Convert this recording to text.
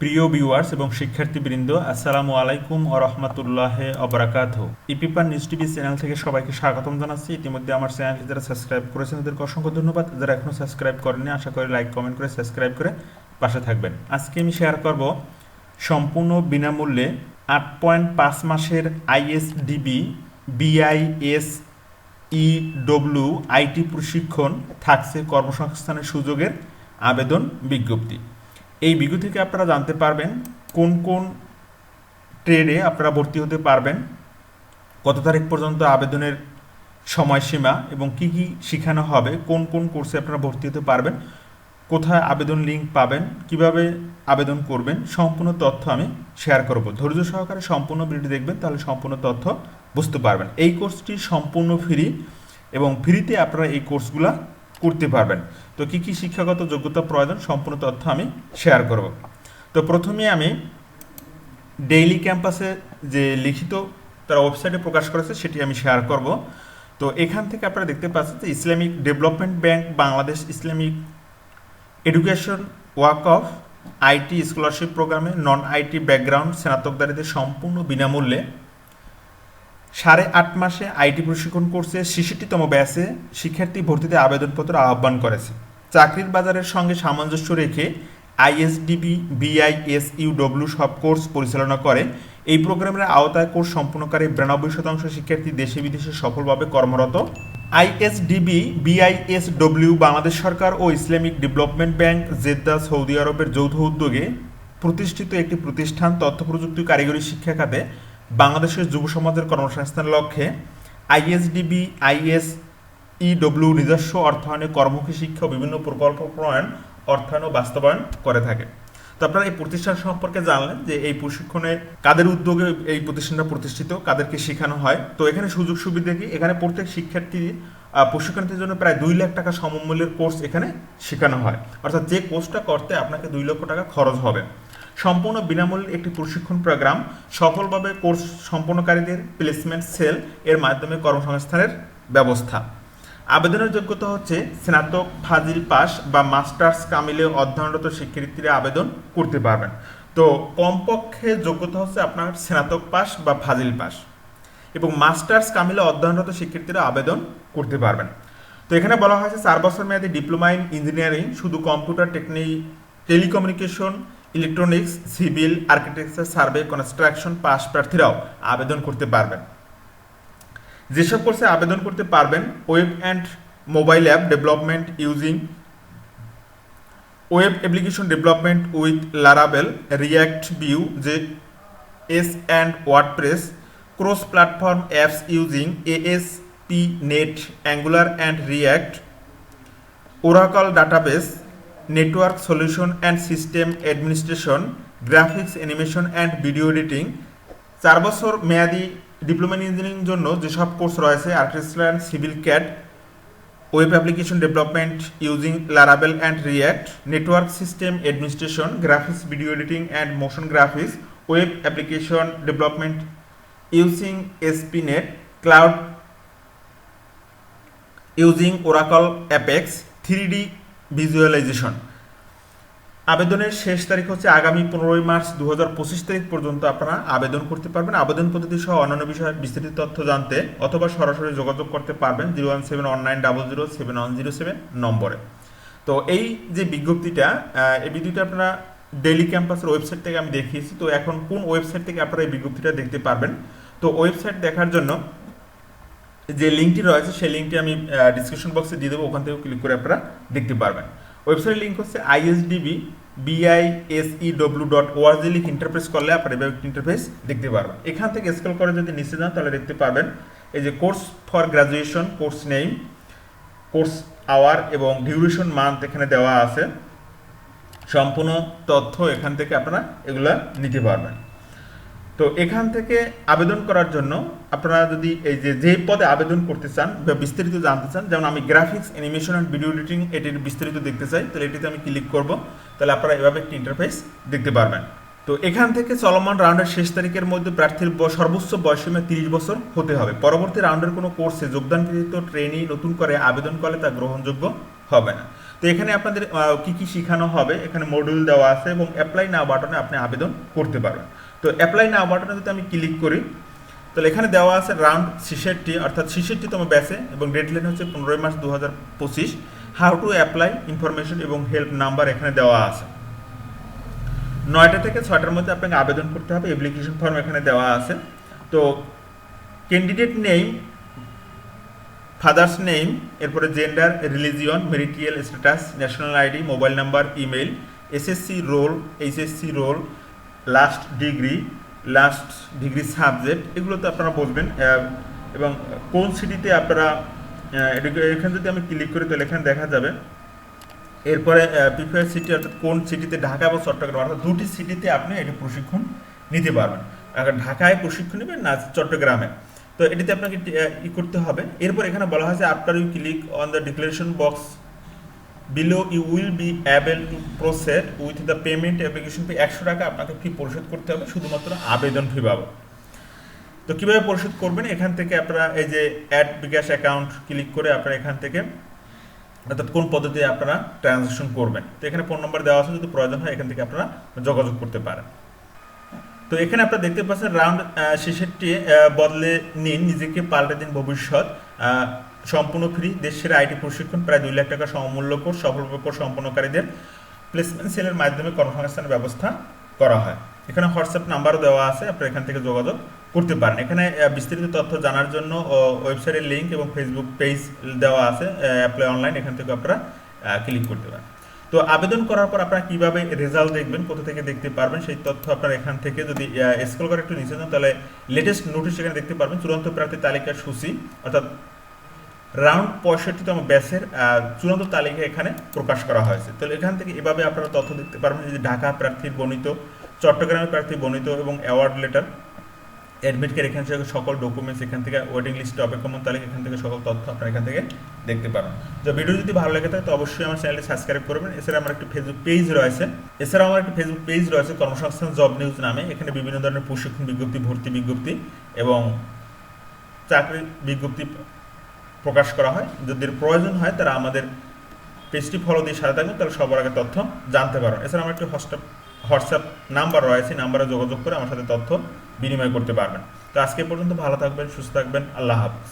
প্রিয় ভিউয়ার্স এবং শিক্ষার্থীবৃন্দ, আসসালামু আলাইকুম ও রহমতুল্লাহ অবরাকাত ইপিপার নিউজ টিভি চ্যানেল থেকে সবাইকে স্বাগতম জানাচ্ছি। ইতিমধ্যে আমার চ্যানেলটি যারা সাবস্ক্রাইব করেছেন, তাদেরকে অসংখ্য ধন্যবাদ। যারা এখনও সাবস্ক্রাইব করেনি আশা করি লাইক কমেন্ট করে সাবস্ক্রাইব করে পাশে থাকবেন। আজকে আমি শেয়ার করব সম্পূর্ণ বিনামূল্যে আট পয়েন্ট পাঁচ মাসের আইএসডিবি বিআইএস ইডব্লিউ আইটি প্রশিক্ষণ থাকছে কর্মসংস্থানের সুযোগের আবেদন বিজ্ঞপ্তি। এই বিজ্ঞপ্তি থেকে আপনারা জানতে পারবেন কোন কোন ট্রেডে আপনারা ভর্তি হতে পারবেন, কত তারিখ পর্যন্ত আবেদনের সময়সীমা এবং কি কি শেখানো হবে, কোন কোন কোর্সে আপনারা ভর্তি হতে পারবেন, কোথায় আবেদন লিঙ্ক পাবেন, কীভাবে আবেদন করবেন, সম্পূর্ণ তথ্য আমি শেয়ার করব। ধৈর্য সহকারে সম্পূর্ণ ভিডিও দেখবেন, তাহলে সম্পূর্ণ তথ্য বুঝতে পারবেন। এই কোর্সটি সম্পূর্ণ ফ্রি এবং ফ্রিতে আপনারা এই কোর্সগুলা করতে পারবেন। তো কি কি শিক্ষাগত যোগ্যতা প্রয়োজন সম্পূর্ণ তথ্য আমি শেয়ার করব। তো প্রথমে আমি ডেইলি ক্যাম্পাসে যে লিখিত তারা ওয়েবসাইটে প্রকাশ করেছে সেটি আমি শেয়ার করব। তো এখান থেকে আপনারা দেখতে পাচ্ছেন যে Islamic development bank Bangladesh Islamic education work of IT scholarship প্রোগ্রামে নন আইটি ব্যাকগ্রাউন্ড স্নাতকদারীদের সম্পূর্ণ বিনামূল্যে সাড়ে আট মাসে আইটি প্রশিক্ষণ কোর্সে ছেষট্টিতম ব্যাচে শিক্ষার্থী ভর্তিতে আবেদনপত্র আহ্বান করেছে। চাকরির বাজারের সঙ্গে সামঞ্জস্য রেখে আইএসডিবি বিআইএস ইউডব্লিউ সব কোর্স পরিচালনা করে। এই প্রোগ্রামের আওতায় কোর্স সম্পূর্ণকারী বিরানব্বই শতাংশ শিক্ষার্থী দেশে বিদেশে সফলভাবে কর্মরত। আইএসডিবি, বিআইএসডব্লিউ, বাংলাদেশ সরকার ও Islamic development bank, Jeddah, Saudi আরবের যৌথ উদ্যোগে প্রতিষ্ঠিত একটি প্রতিষ্ঠান তথ্য প্রযুক্তি কারিগরি শিক্ষা খাতে বাংলাদেশের যুব সমাজের কর্মসংস্থানের লক্ষ্যে আইএসডিবি আইএস ইডব্লিউ নিজস্ব অর্থায়নে কর্মমুখী শিক্ষা বিভিন্ন প্রকল্প প্রণয়ন অর্থায়ন ও বাস্তবায়ন করে থাকে। তো আপনারা এই প্রতিষ্ঠান সম্পর্কে জানলেন যে এই প্রশিক্ষণে কাদের উদ্যোগে এই প্রতিষ্ঠানটা প্রতিষ্ঠিত কাদেরকে শেখানো হয়। তো এখানে সুযোগ সুবিধা কি? এখানে প্রত্যেক শিক্ষার্থী আহ, প্রশিক্ষণার্থীর জন্য প্রায় দুই লাখ টাকা সমমূল্যের কোর্স এখানে শেখানো হয়। অর্থাৎ যে কোর্সটা করতে আপনাকে দুই লক্ষ টাকা খরচ হবে। সম্পূর্ণ বিনামূল্যে একটি প্রশিক্ষণ প্রোগ্রাম, সফলভাবে কোর্স সম্পন্নকারীদের প্লেসমেন্ট সেল এর মাধ্যমে কর্মসংস্থানের ব্যবস্থা। আবেদনের যোগ্যতা হচ্ছে স্নাতক, ফাজিল পাস বা মাস্টার্স কামিলে অধ্যয়নরত শিক্ষার্থীরা আবেদন করতে পারবেন। তো কমপক্ষে যোগ্যতা হচ্ছে আপনার স্নাতক পাস বা ফাজিল পাস এবং মাস্টার্স কামিলে অধ্যয়নরত শিক্ষার্থীরা আবেদন করতে পারবেন। তো এখানে বলা হয়েছে চার বছর মেয়াদী ডিপ্লোমা ইন ইঞ্জিনিয়ারিং, শুধু computer technique telecommunication electronics, civil, architecture, survey, construction, pass প্রার্থীরাও আবেদন করতে পারবেন। যেসব কোর্সে আবেদন করতে পারবেন, web and mobile app development using, web application development with লারাবেল React Vue J S and WordPress, cross platform apps using ASP NET, Angular and React Oracle database network solution and system administration graphics animation and video editing চার বছর মেয়াদি diploma engineering জন্য যেসব course রয়েছে artificial civil CAD web application development using লারাবেল and React network system administration graphics video editing and motion graphics web application development using ASP NET cloud using Oracle Apex three D visualisation আবেদনের শেষ তারিখ হচ্ছে আগামী পনেরোই March দু হাজার পঁচিশ তারিখ পর্যন্ত আপনারা আবেদন করতে পারবেন। আবেদন পদ্ধতি সহ অন্যান্য বিষয়ে বিস্তারিত তথ্য জানতে অথবা সরাসরি যোগাযোগ করতে পারবেন zero one seven one nine double zero seven one zero seven নম্বরে। তো এই যে বিজ্ঞপ্তিটা এই বিজ্ঞপ্তিটা আপনারা ডেলি ক্যাম্পাসের ওয়েবসাইট থেকে আমি দেখিয়েছি। তো এখন কোন ওয়েবসাইট থেকে আপনারা এই বিজ্ঞপ্তিটা দেখতে পারবেন? তো ওয়েবসাইট দেখার জন্য যে লিঙ্কটি রয়েছে, সেই লিঙ্কটি আমি ডিসক্রিপশন বক্সে দিয়ে দেবো, ওখান থেকে ক্লিক করে আপনারা দেখতে পারবেন। ওয়েবসাইট লিঙ্ক হচ্ছে আইএসডিবি বিআইএসইডব্লিউ ডট ওআরজি লিখ ইন্টারফেস করলে আপনারা এভাবে ইন্টারফেস দেখতে পারবেন। এখান থেকে স্কেল করে যদি নিচে যান, তাহলে দেখতে পারবেন, এই যে course for graduation course name course hour এবং ডিউরেশন মান্থ এখানে দেওয়া আছে। সম্পূর্ণ তথ্য এখান থেকে আপনারা এগুলা নিতে পারবেন। তো এখান থেকে আবেদন করার জন্য আপনারা যদি এই যে যে পদে আবেদন করতে চান বা বিস্তারিত জানতে চান, যেমন আমি graphics animation and video editing এটির বিস্তারিত দেখতে চাই, তাহলে এটিতে আমি ক্লিক করব, তাহলে আপনারা এভাবে একটি ইন্টারফেস দেখতে পারবেন। তো এখান থেকে চলমান রাউন্ডের শেষ তারিখের মধ্যে প্রার্থীর সর্বোচ্চ বয়সীমা তিরিশ বছর হতে হবে। পরবর্তী রাউন্ডের কোনো কোর্সে যোগদানকৃত ট্রেনি নতুন করে আবেদন করলে তা গ্রহণযোগ্য হবে না। তো এখানে আপনাদের কি কি শেখানো হবে, এখানে মডিউল দেওয়া আছে এবং অ্যাপ্লাই না বাটনে আপনি আবেদন করতে পারবেন। তো অ্যাপ্লাই নাও বাটনে যদি আমি ক্লিক করি, তাহলে এখানে দেওয়া আছে রাউন্ড ছিষট্টি, অর্থাৎ ছিষট্টিতম ব্যাচে এবং ডেডলাইন হচ্ছে পনেরোই মার্চ দু হাজার পঁচিশ। হাউ টু অ্যাপ্লাই ইনফরমেশন এবং হেল্প নাম্বার এখানে দেওয়া আছে। নয়টা থেকে ছয়টার মধ্যে আপনাকে আবেদন করতে হবে অ্যাপ্লিকেশন ফর্ম এখানে দেওয়া আছে। তো ক্যান্ডিডেট নেম ফাদার্স নেম এরপরে gender religion marital status national ID mobile number email SSC roll HSC roll last degree last degree subject এগুলো তো আপনারা বলবেন এবং কোন সিটিতে আপনারা এখানে যদি আমি ক্লিক করি তাহলে এখানে দেখা যাবে, এরপরে প্রিফার সিটি অর্থাৎ কোন সিটিতে ঢাকা এবং চট্টগ্রাম, অর্থাৎ দুটি সিটিতে আপনি এটা প্রশিক্ষণ নিতে পারবেন। ঢাকায় প্রশিক্ষণ নেবেন না চট্টগ্রামে। তো এটিতে আপনাকে ই করতে হবে। এরপর এখানে বলা হয়েছে after you click on the declaration box below you will be able to proceed with the payment application fee একশো টাকা আপনাকে ফি পরিশোধ করতে হবে, শুধুমাত্র আবেদন ফি পাবো তো কীভাবে পরিশোধ করবেন? এখান থেকে আপনারা এই যে অ্যাড বিকাশ অ্যাকাউন্ট ক্লিক করে আপনারা এখান থেকে অর্থাৎ কোন পদ্ধতিতে আপনারা ট্রানজ্যাকশন করবেন। তো এখানে ফোন নাম্বার দেওয়া আছে, যদি প্রয়োজন হয় এখান থেকে আপনারা যোগাযোগ করতে পারেন। তো এখানে আপনারা দেখতে পাচ্ছেন রাউন্ড ছেষট্টি বদলে নিন, নিজেকে পাল্টে দিন ভবিষ্যৎ। সম্পূর্ণ ফ্রি দেশের আইটি প্রশিক্ষণ, প্রায় দুই লাখ টাকা সমমূল্য কোর্স সফলভাবে সম্পন্নকারীদের প্লেসমেন্ট সেলের মাধ্যমে কর্মসংস্থানের ব্যবস্থা করা হয়। এখানে হোয়াটসঅ্যাপ নাম্বারও দেওয়া আছে, আপনারা এখান থেকে যোগাযোগ করতে পারেন। এখানে বিস্তারিত তথ্য জানার জন্য ওয়েবসাইটের লিঙ্ক এবং ফেসবুক পেজ দেওয়া আছে অ্যাপ্লাই অনলাইন এখান থেকে আপনারা ক্লিক করতে পারেন। তো আবেদন করার পর আপনারা কীভাবে রেজাল্ট দেখবেন, কোথা থেকে দেখতে পারবেন, সেই তথ্য আপনারা এখান থেকে যদি স্ক্রল করে একটু নিচে যান, তাহলে লেটেস্ট নোটিশ এখানে দেখতে পারবেন। চূড়ান্ত প্রার্থী তালিকার সূচি, অর্থাৎ রাউন্ড পঁয়ষট্টিতম ব্যাচের আহ, চূড়ান্ত তালিকা এখানে প্রকাশ করা হয়েছে। তো এখান থেকে এভাবে আপনারা তথ্য দেখতে পারবেন যে ঢাকা প্রার্থীর বর্ণিত চট্টগ্রামের প্রার্থী বর্ণিত এবং অ্যাওয়ার্ড লেটার অ্যাডমিট কার্ড এখান থেকে সকল ডকুমেন্টস এখান থেকে ওয়েটিং লিস্টে অপেক্ষমান তালিকা এখান থেকে সকল তথ্য আপনারা এখান থেকে দেখতে পারেন তো ভিডিও যদি ভালো লেগে থাকে তো অবশ্যই আমার চ্যানেলটি সাবস্ক্রাইব করবেন। এছাড়া আমার একটি ফেসবুক পেজ রয়েছে। এছাড়া আমার একটি ফেসবুক পেজ রয়েছে কর্মসংস্থান জব নিউজ নামে। এখানে বিভিন্ন ধরনের প্রশিক্ষণ বিজ্ঞপ্তি ভর্তি বিজ্ঞপ্তি এবং চাকরির বিজ্ঞপ্তি প্রকাশ করা হয়। যদি প্রয়োজন হয়, তারা আমাদের পেজটি ফলো দিয়ে সাথে থাকবেন, তাহলে সবার আগে তথ্য জানতে পারবেন এছাড়া আমার একটি হোয়াটসঅ্যাপ হোয়াটসঅ্যাপ নাম্বার রয়েছে নাম্বারে যোগাযোগ করে আমার সাথে তথ্য বিনিময় করতে পারবেন। তো আজকে পর্যন্ত ভালো থাকবেন, সুস্থ থাকবেন, আল্লাহ হাফিজ।